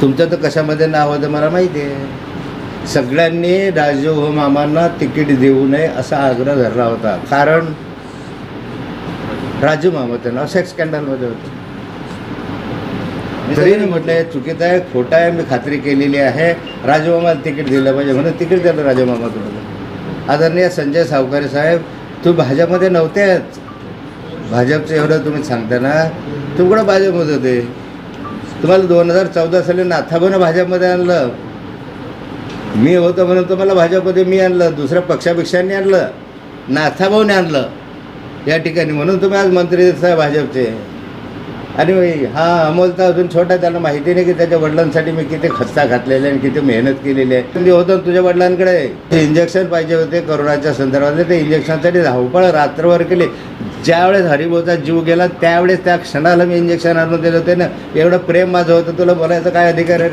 तुमचं तर कशामध्ये नाव होतं मला माहिती आहे. सगळ्यांनी राजू मामांना तिकीट देऊ नये असा आग्रह धरला होता. कारण राजू मामाचं नाव सेक्स स्कॅन्डलमध्ये होतं. तरी मी म्हटलं हे चुकीचं आहे खोटं आहे मी खात्री केलेली आहे. राजू मामाला तिकीट दिलं पाहिजे म्हणून तिकीट दिलं राजू मामा तुम्हाला आदरणीय संजय सावकारे साहेब तुम्ही भाजपमध्ये नव्हतेच. भाजपचं एवढं तुम्ही सांगता ना तुम्ही कुठं भाजपमध्ये होते? तुम्हाला दोन हजार चौदा साली नाथाभन भाजपमध्ये आणलं. मी होतं म्हणून तुम्हाला भाजपमध्ये मी आणलं दुसऱ्या पक्षापेक्षांनी आणलं नाथाभाऊने आणलं. या ठिकाणी म्हणून तुम्ही आज मंत्री साहेब भाजपचे. आणि हा अमोल तर अजून छोटा आहे, त्याला माहिती नाही की त्याच्या वडिलांसाठी मी किती खस्ता घातलेले आणि किती मेहनत केलेली आहे. मी होतो तुझ्या वडिलांकडे. ते इंजेक्शन पाहिजे होते करोनाच्या संदर्भात ते इंजेक्शनसाठी धावपळ रात्रभर केली. ज्यावेळेस हरिभाऊचा जीव गेला त्यावेळेस त्या क्षणाला मी इंजेक्शन आणून दिलं होते ना. एवढं प्रेम माझं होतं तुला बोलायचं काय अधिकार आहे